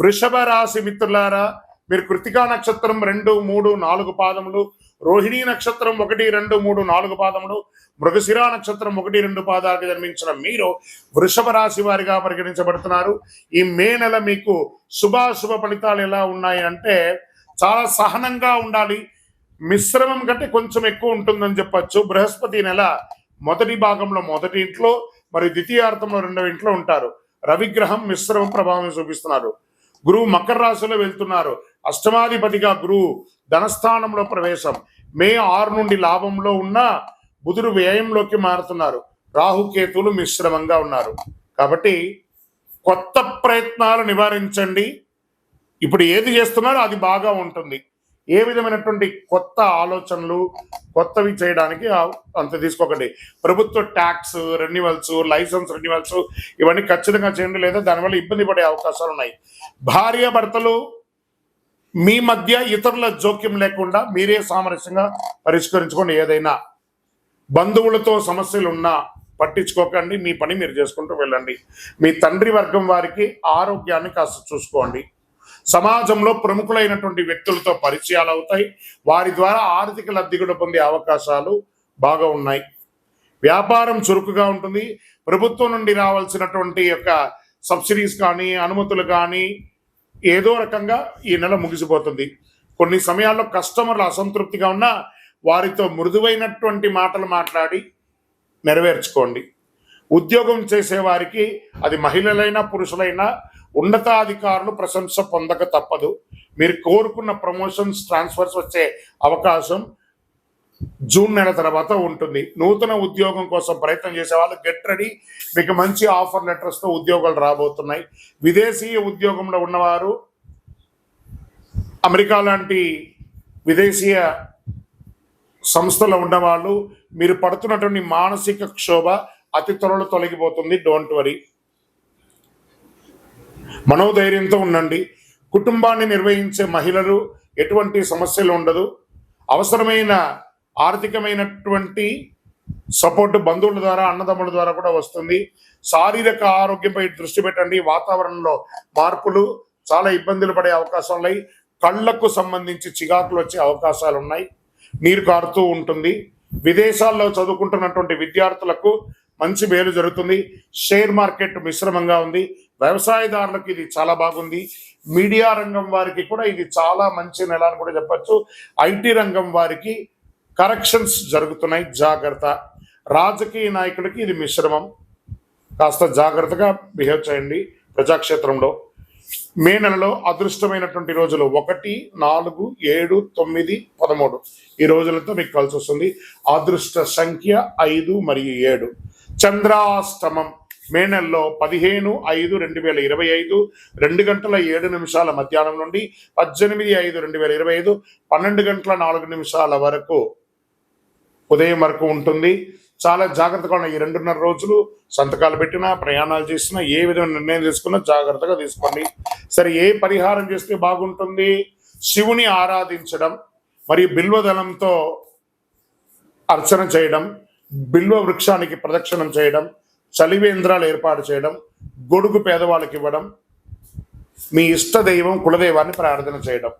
వృషభ రాశి మిత్రులారా మీరు కృతికా నక్షత్రం రెండు మూడు నాలుగు పాదములు రోహిణీ నక్షత్రం ఒకటి రెండు మూడు నాలుగు పాదములు మృగశిరా నక్షత్రం ఒకటి రెండు పాదాలకు జన్మించిన మీరు వృషభ రాశి వారిగా పరిగణించబడుతున్నారు. ఈ మే నెల మీకు శుభాశుభ ఫలితాలు ఎలా ఉన్నాయి అంటే చాలా సహనంగా ఉండాలి. మిశ్రమం కంటే కొంచెం ఎక్కువ ఉంటుందని చెప్పచ్చు. బృహస్పతి నెల మొదటి భాగంలో మొదటి ఇంట్లో మరియు ద్వితీయార్థంలో రెండవ ఇంట్లో ఉంటారు. రవిగ్రహం మిశ్రమ ప్రభావం చూపిస్తున్నారు. గురువు మకర రాశిలో వెళ్తున్నారు. అష్టమాధిపతిగా గురువు ధనస్థానంలో ప్రవేశం. మే ఆరు నుండి లాభంలో ఉన్న బుధుడు వ్యయంలోకి మారుతున్నారు. రాహుకేతులు మిశ్రమంగా ఉన్నారు. కాబట్టి కొత్త ప్రయత్నాలు నివారించండి. ఇప్పుడు ఏది చేస్తున్నారో అది బాగా ఉంటుంది. ఏ విధమైనటువంటి కొత్త ఆలోచనలు కొత్తవి చేయడానికి అంత తీసుకోకండి. ప్రభుత్వ ట్యాక్స్ రెన్యువల్స్ లైసెన్స్ రెన్యువల్స్ ఇవన్నీ ఖచ్చితంగా చేయండి లేదా దానివల్ల ఇబ్బంది పడే అవకాశాలు ఉన్నాయి. భార్య భర్తలు మీ మధ్య ఇతరుల జోక్యం లేకుండా మీరే సామరస్యంగా పరిష్కరించుకోండి ఏదైనా బంధువులతో సమస్యలు ఉన్నా పట్టించుకోకండి. మీ పని మీరు చేసుకుంటూ వెళ్ళండి. మీ తండ్రి వర్గం వారికి ఆరోగ్యాన్ని కాస్త చూసుకోండి. సమాజంలో ప్రముఖులైనటువంటి వ్యక్తులతో పరిచయాలు అవుతాయి. వారి ద్వారా ఆర్థిక లబ్ధి కూడా పొందే అవకాశాలు బాగా ఉన్నాయి. వ్యాపారం చురుకుగా ఉంటుంది. ప్రభుత్వం నుండి రావాల్సినటువంటి యొక్క సబ్సిడీస్ కానీ అనుమతులు కానీ ఏదో రకంగా ఈ నెల ముగిసిపోతుంది. కొన్ని సమయాల్లో కస్టమర్లు అసంతృప్తిగా ఉన్నా వారితో మృదువైనటువంటి మాటలు మాట్లాడి నెరవేర్చుకోండి. ఉద్యోగం చేసేవారికి అది మహిళలైనా పురుషులైనా ఉన్నతాధికారులు ప్రశంస పొందక తప్పదు. మీరు కోరుకున్న ప్రమోషన్స్ ట్రాన్స్ఫర్స్ వచ్చే అవకాశం జూన్ నెల తర్వాత ఉంటుంది. నూతన ఉద్యోగం కోసం ప్రయత్నం చేసే వాళ్ళు గెట్ రెడీ. మీకు మంచి ఆఫర్ లెటర్స్తో ఉద్యోగాలు రాబోతున్నాయి. విదేశీయ ఉద్యోగంలో ఉన్నవారు అమెరికా లాంటి విదేశీయ సంస్థలో ఉన్నవాళ్ళు మీరు పడుతున్నటువంటి మానసిక క్షోభ అతి త్వరలో తొలగిపోతుంది. Don't worry. మనోధైర్యంతో ఉండండి. కుటుంబాన్ని నిర్వహించే మహిళలు ఎటువంటి సమస్యలు ఉండదు. అవసరమైన ఆర్థికమైనటువంటి సపోర్ట్ బంధువుల ద్వారా అన్నదమ్ముల ద్వారా కూడా వస్తుంది. శారీరక ఆరోగ్యంపై దృష్టి పెట్టండి. వాతావరణంలో మార్పులు చాలా ఇబ్బందులు పడే అవకాశాలు ఉన్నాయి. కళ్ళకు సంబంధించి చికాకులు వచ్చే అవకాశాలు ఉన్నాయి. నీరు కారుతూ ఉంటుంది. విదేశాల్లో చదువుకుంటున్నటువంటి విద్యార్థులకు మంచి మేలు జరుగుతుంది. షేర్ మార్కెట్ మిశ్రమంగా ఉంది. వ్యవసాయదారులకు ఇది చాలా బాగుంది. మీడియా రంగం వారికి కూడా ఇది చాలా మంచి నెల అని కూడా చెప్పచ్చు. ఐటీ రంగం వారికి కరెక్షన్స్ జరుగుతున్నాయి. జాగ్రత్త. రాజకీయ నాయకులకి ఇది మిశ్రమం. కాస్త జాగ్రత్తగా బిహేవ్ చేయండి ప్రజాక్షేత్రంలో. మే నెలలో అదృష్టమైనటువంటి రోజులు ఒకటి నాలుగు ఏడు తొమ్మిది పదమూడు. ఈ రోజులతో మీకు కలిసి వస్తుంది. అదృష్ట సంఖ్య ఐదు మరియు ఏడు. చంద్రాష్టమం మే నెలలో పదిహేను ఐదు రెండు వేల ఇరవై ఐదు రెండు గంటల ఏడు నిమిషాల మధ్యాహ్నం నుండి పద్దెనిమిది ఐదు రెండు వేల ఇరవై ఐదు పన్నెండు గంటల నాలుగు నిమిషాల వరకు ఉదయం వరకు ఉంటుంది. చాలా జాగ్రత్తగా ఉన్న ఈ రెండున్నర రోజులు సంతకాలు పెట్టినా ప్రయాణాలు చేసినా ఏ విధమైన నిర్ణయం తీసుకున్నా జాగ్రత్తగా తీసుకోండి. సరే ఏ పరిహారం చేస్తే బాగుంటుంది? శివుని ఆరాధించడం మరియు బిల్వదళంతో అర్చన చేయడం బిల్వ వృక్షానికి ప్రదక్షిణం చేయడం చలివేంద్రాలు ఏర్పాటు చేయడం గొడుగు పేదవాళ్ళకి ఇవ్వడం మీ ఇష్ట దైవం కులదైవాన్ని ప్రార్థన చేయడం.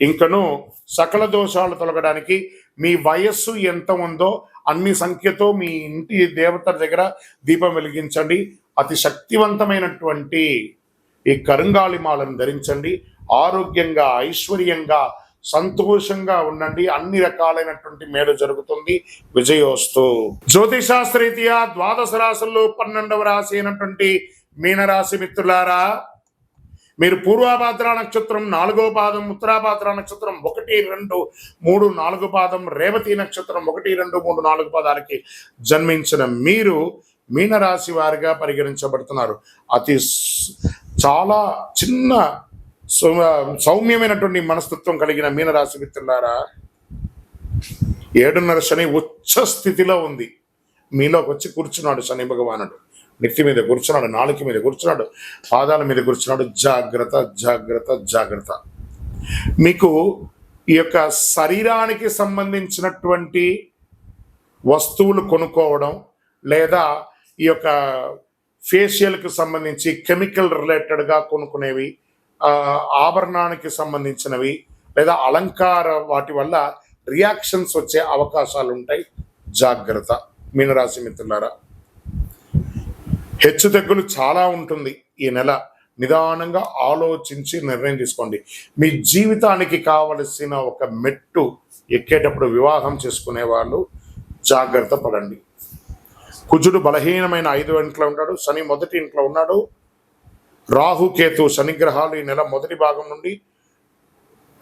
ఇంకను సకల దోషాలు తొలగడానికి మీ వయస్సు ఎంత ఉందో అన్ని సంఖ్యతో మీ ఇంటి దేవత దగ్గర దీపం వెలిగించండి. అతి శక్తివంతమైనటువంటి ఈ కరుంగాళిమాలను ధరించండి. ఆరోగ్యంగా ఐశ్వర్యంగా సంతోషంగా ఉండండి. అన్ని రకాలైనటువంటి మేలు జరుగుతుంది. విజయోస్తు. జ్యోతిశాస్త్రరీత్యా ద్వాదశ రాశుల్లో పన్నెండవ రాశి అయినటువంటి మీనరాశి మిత్రులారా మీరు పూర్వాభాద్ర నక్షత్రం నాలుగో పాదం ఉత్తరాభాద్ర నక్షత్రం ఒకటి రెండు మూడు నాలుగు పాదం రేవతి నక్షత్రం ఒకటి రెండు మూడు నాలుగు పాదాలకి జన్మించిన మీరు మీనరాశి వారిగా పరిగణించబడుతున్నారు. అతి చాలా చిన్న సౌమ్యమైనటువంటి మనస్తత్వం కలిగిన మీనరాశి మిత్రులారా ఏడున్నర శని ఉచ్చ స్థితిలో ఉంది. మీలోకి వచ్చి కూర్చున్నాడు శని భగవానుడు. నెత్తి మీద కూర్చున్నాడు నాలుక మీద కూర్చున్నాడు పాదాల మీద కూర్చున్నాడు. జాగ్రత్త జాగ్రత్త జాగ్రత్త. మీకు ఈ యొక్క శరీరానికి సంబంధించినటువంటి వస్తువులు కొనుక్కోవడం లేదా ఈ యొక్క ఫేషియల్కి సంబంధించి కెమికల్ రిలేటెడ్గా కొనుక్కునేవి ఆభరణానికి సంబంధించినవి లేదా అలంకార వాటి వల్ల రియాక్షన్స్ వచ్చే అవకాశాలు ఉంటాయి జాగ్రత్త. మీనరాశి మిత్రులారా హెచ్చు తగ్గులు చాలా ఉంటుంది ఈ నెల. నిదానంగా ఆలోచించి నిర్ణయం తీసుకోండి. మీ జీవితానికి కావలసిన ఒక మెట్టు ఎక్కేటప్పుడు వివాహం చేసుకునే వాళ్ళు జాగ్రత్త పడండి. కుజుడు బలహీనమైన ఐదు ఇంట్లో ఉన్నాడు శని మొదటి ఇంట్లో ఉన్నాడు రాహుకేతు శనిగ్రహాలు ఈ నెల మొదటి భాగం నుండి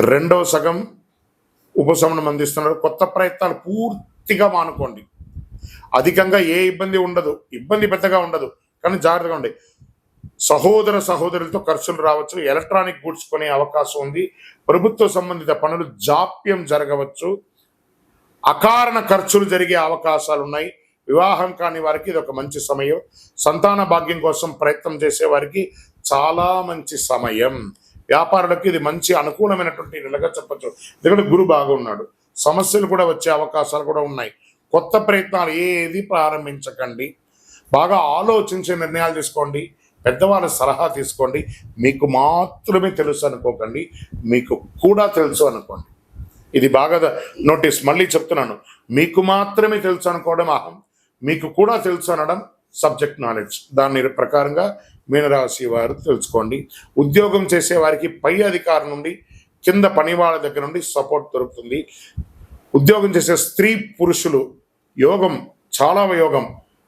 రెండవ సగం ఉపశమనం అందిస్తున్నారు. కొత్త ప్రయత్నాలు పూర్తిగా మానుకోండి. అధికంగా ఏ ఇబ్బంది ఉండదు. ఇబ్బంది పెద్దగా ఉండదు కానీ జాగ్రత్తగా ఉండే సహోదర సహోదరులతో ఖర్చులు రావచ్చు ఎలక్ట్రానిక్ గూడ్స్ కొనే అవకాశం ఉంది. ప్రభుత్వ సంబంధిత పనులు జాప్యం జరగవచ్చు. అకారణ ఖర్చులు జరిగే అవకాశాలు ఉన్నాయి. వివాహం కాని వారికి ఇది ఒక మంచి సమయం. సంతాన భాగ్యం కోసం ప్రయత్నం చేసే వారికి చాలా మంచి సమయం. వ్యాపారులకు ఇది మంచి అనుకూలమైనటువంటి నెలగా చెప్పచ్చు. ఎందుకంటే గురు బాగా ఉన్నాడు సమస్యలు కూడా వచ్చే అవకాశాలు కూడా ఉన్నాయి. కొత్త ప్రయత్నాలు ఏది ప్రారంభించకండి. బాగా ఆలోచించే నిర్ణయాలు తీసుకోండి. పెద్దవాళ్ళ సలహా తీసుకోండి. మీకు మాత్రమే తెలుసు అనుకోకండి. మీకు కూడా తెలుసు అనుకోండి. ఇది బాగా నోటీస్ మళ్ళీ చెప్తున్నాను. మీకు మాత్రమే తెలుసు అనుకోవడం అహం. మీకు కూడా తెలుసు అనడం సబ్జెక్ట్ నాలెడ్జ్. దాని ప్రకారంగా మీనరాశి వారు తెలుసుకోండి. ఉద్యోగం చేసే వారికి పై అధికారి నుండి కింద పని వాళ్ళ దగ్గర నుండి సపోర్ట్ దొరుకుతుంది. ఉద్యోగం చేసే స్త్రీ పురుషులు యోగం చాలా యోగం.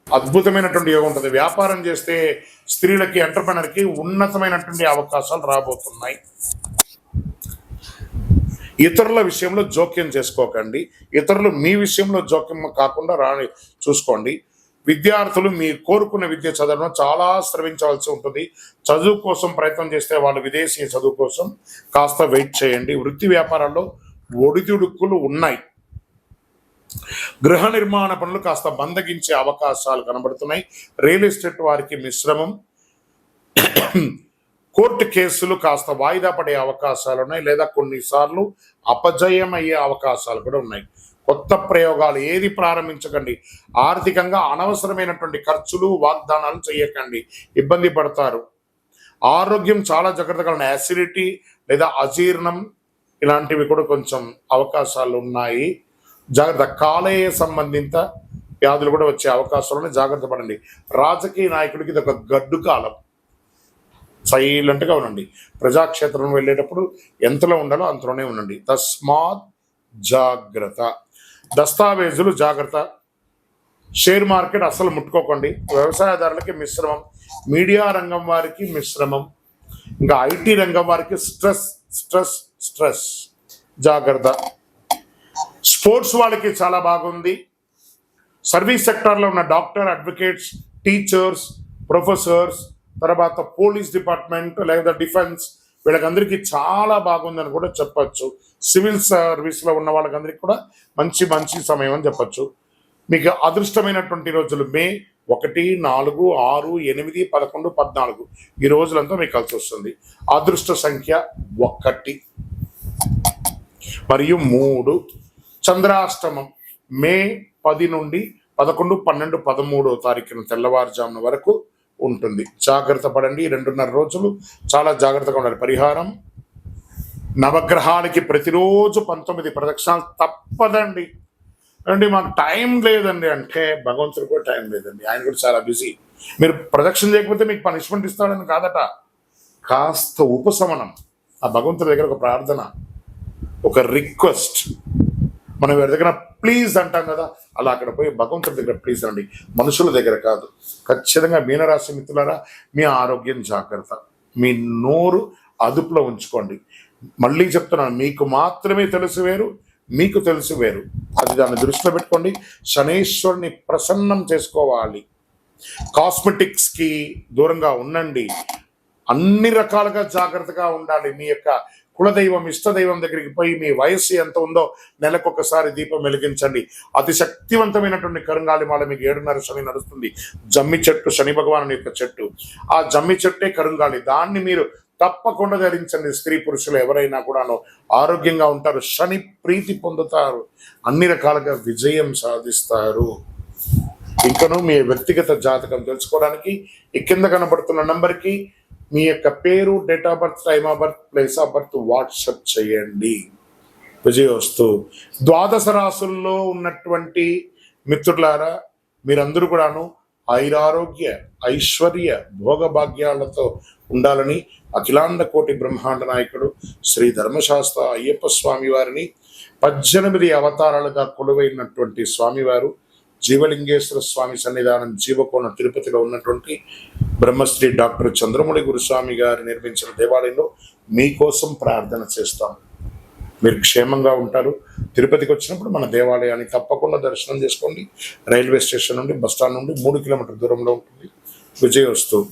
అద్భుతమైనటువంటి యోగం ఉంటుంది. వ్యాపారం చేస్తే స్త్రీలకి ఎంటర్ప్రినర్కి ఉన్నతమైనటువంటి అవకాశాలు రాబోతున్నాయి. ఇతరుల విషయంలో జోక్యం చేసుకోకండి. ఇతరులు మీ విషయంలో జోక్యం కాకుండా రాని చూసుకోండి. విద్యార్థులు మీరు కోరుకున్న విద్య చదవడం చాలా శ్రమించవలసి ఉంటుంది. చదువు కోసం ప్రయత్నం చేస్తే వాళ్ళు విదేశీ చదువు కోసం కాస్త వెయిట్ చేయండి. వృత్తి వ్యాపారాల్లో ఒడిదుడుకులు ఉన్నాయి. గృహ నిర్మాణ పనులు కాస్త బందగించే అవకాశాలు కనబడుతున్నాయి. రియల్ ఎస్టేట్ వారికి మిశ్రమం. కోర్టు కేసులు కాస్త వాయిదా పడే అవకాశాలు ఉన్నాయి. లేదా కొన్నిసార్లు అపజయం అయ్యే అవకాశాలు కూడా ఉన్నాయి. కొత్త ప్రయోగాలు ఏది ప్రారంభించకండి? ఆర్థికంగా అనవసరమైనటువంటి ఖర్చులు వాగ్దానాలు చేయకండి. ఇబ్బంది పడతారు. ఆరోగ్యం చాలా జాగ్రత్తగా ఉన్నాయి యాసిడిటీ లేదా అజీర్ణం ఇలాంటివి కూడా కొంచెం అవకాశాలు ఉన్నాయి. జాగ్రత్త. కాలేయ సంబంధిత వ్యాధులు కూడా వచ్చే అవకాశాలు జాగ్రత్త పడండి. రాజకీయ నాయకుడికి ఇది ఒక గడ్డు కాలం. సైలెంట్గా ఉండండి. ప్రజాక్షేత్రం వెళ్ళేటప్పుడు ఎంతలో ఉండాలో అంతలోనే ఉండండి. తస్మాత్ జాగ్రత్త. దస్తావేజులు జాగ్రత్త. షేర్ మార్కెట్ అసలు ముట్టుకోకండి. వ్యవసాయదారులకి మిశ్రమం. మీడియా రంగం వారికి మిశ్రమం. ఇంకా ఐటీ రంగం వారికి స్ట్రెస్ స్ట్రెస్ స్ట్రెస్. జాగ్రత్త. స్పోర్ట్స్ వాళ్ళకి చాలా బాగుంది. సర్వీస్ సెక్టార్లో ఉన్న డాక్టర్ అడ్వకేట్స్ టీచర్స్ ప్రొఫెసర్స్ తర్వాత పోలీస్ డిపార్ట్మెంట్ లేదా డిఫెన్స్ వీళ్ళకందరికీ చాలా బాగుందని కూడా చెప్పచ్చు. సివిల్ సర్వీస్లో ఉన్న వాళ్ళకందరికీ కూడా మంచి మంచి సమయం అని చెప్పొచ్చు. మీకు అదృష్టమైనటువంటి రోజులు మే ఒకటి నాలుగు ఆరు ఎనిమిది పదకొండు పద్నాలుగు. ఈ రోజులంతా మీకు కలిసి వస్తుంది. అదృష్ట సంఖ్య ఒకటి. మరియు మూడు. చంద్రాష్టమం మే పది నుండి పదకొండు పన్నెండు పదమూడో తారీఖున తెల్లవారుజామున వరకు ఉంటుంది. జాగ్రత్త పడండి. ఈ రెండున్నర రోజులు చాలా జాగ్రత్తగా ఉండాలి. పరిహారం నవగ్రహాలకి ప్రతిరోజు పంతొమ్మిది ప్రదక్షిణాలు తప్పదండి. అండి మాకు టైం లేదండి అంటే భగవంతుడు కూడా టైం లేదండి. ఆయన కూడా చాలా బిజీ. మీరు ప్రదక్షిణ చేయకపోతే మీకు పనిష్మెంట్ ఇస్తాడని కాదట. కాస్త ఉపశమనం ఆ భగవంతుడి దగ్గర ఒక ప్రార్థన ఒక రిక్వెస్ట్. మనం ఎవరి దగ్గర ప్లీజ్ అంటాం కదా అలా అక్కడ పోయి భగవంతుడి దగ్గర ప్లీజ్ అండి. మనుషుల దగ్గర కాదు. ఖచ్చితంగా మీనరాశి మిత్రులారా మీ ఆరోగ్యం జాగ్రత్త. మీ నోరు అదుపులో ఉంచుకోండి. మళ్ళీ చెప్తున్నాను మీకు మాత్రమే తెలుసు వేరు మీకు తెలుసు వేరు. అది దాన్ని దృష్టిలో పెట్టుకోండి. శనేశ్వరుని ప్రసన్నం చేసుకోవాలి. కాస్మెటిక్స్కి దూరంగా ఉండండి. అన్ని రకాలుగా జాగ్రత్తగా ఉండాలి. మీ యొక్క కులదైవం ఇష్టదైవం దగ్గరికి పోయి మీ వయస్సు ఎంత ఉందో నెలకొకసారి దీపం వెలిగించండి. అతి శక్తివంతమైనటువంటి కరుంగాలిమాల మీకు ఏడున్నర శని నడుస్తుంది. జమ్మి చెట్టు శని భగవాను యొక్క చెట్టు. ఆ జమ్మి చెట్టే కరుంగాలి. దాన్ని మీరు తప్పకుండా ధరించండి స్త్రీ పురుషులు ఎవరైనా కూడాను ఆరోగ్యంగా ఉంటారు. శని ప్రీతి పొందుతారు. అన్ని రకాలుగా విజయం సాధిస్తారు. ఇంకను మీ వ్యక్తిగత జాతకం తెలుసుకోవడానికి ఈ కింద కనబడుతున్న నంబర్కి మీ యొక్క పేరు date of birth time of birth place of birth WhatsApp చేయండి. విజయోస్తు ద్వాదశ రాసుల్లో ఉన్నటువంటి మిత్రులారా మీరందరూ కూడాను ఐరారోగ్య ఐశ్వర్య భోగభాగ్యాలతో ఉండాలని అఖిలాండ కోటి బ్రహ్మాండ నాయకుడు శ్రీ ధర్మశాస్త్ర అయ్యప్ప స్వామి వారిని పద్దెనిమిది అవతారాలుగా కొలువైనటువంటి స్వామివారు జీవలింగేశ్వర స్వామి సన్నిధానం జీవకోణ తిరుపతిలో ఉన్నటువంటి బ్రహ్మశ్రీ డాక్టర్ చంద్రమౌళి గురుస్వామి గారు నిర్మించిన దేవాలయంలో మీకోసం ప్రార్థన చేస్తాం. మీరు క్షేమంగా ఉంటారు. తిరుపతికి వచ్చినప్పుడు మన దేవాలయాన్ని తప్పకుండా దర్శనం చేసుకోండి. రైల్వే స్టేషన్ నుండి బస్ స్టాండ్ నుండి మూడు కిలోమీటర్ దూరంలో ఉంటుంది. విజయ వస్తూ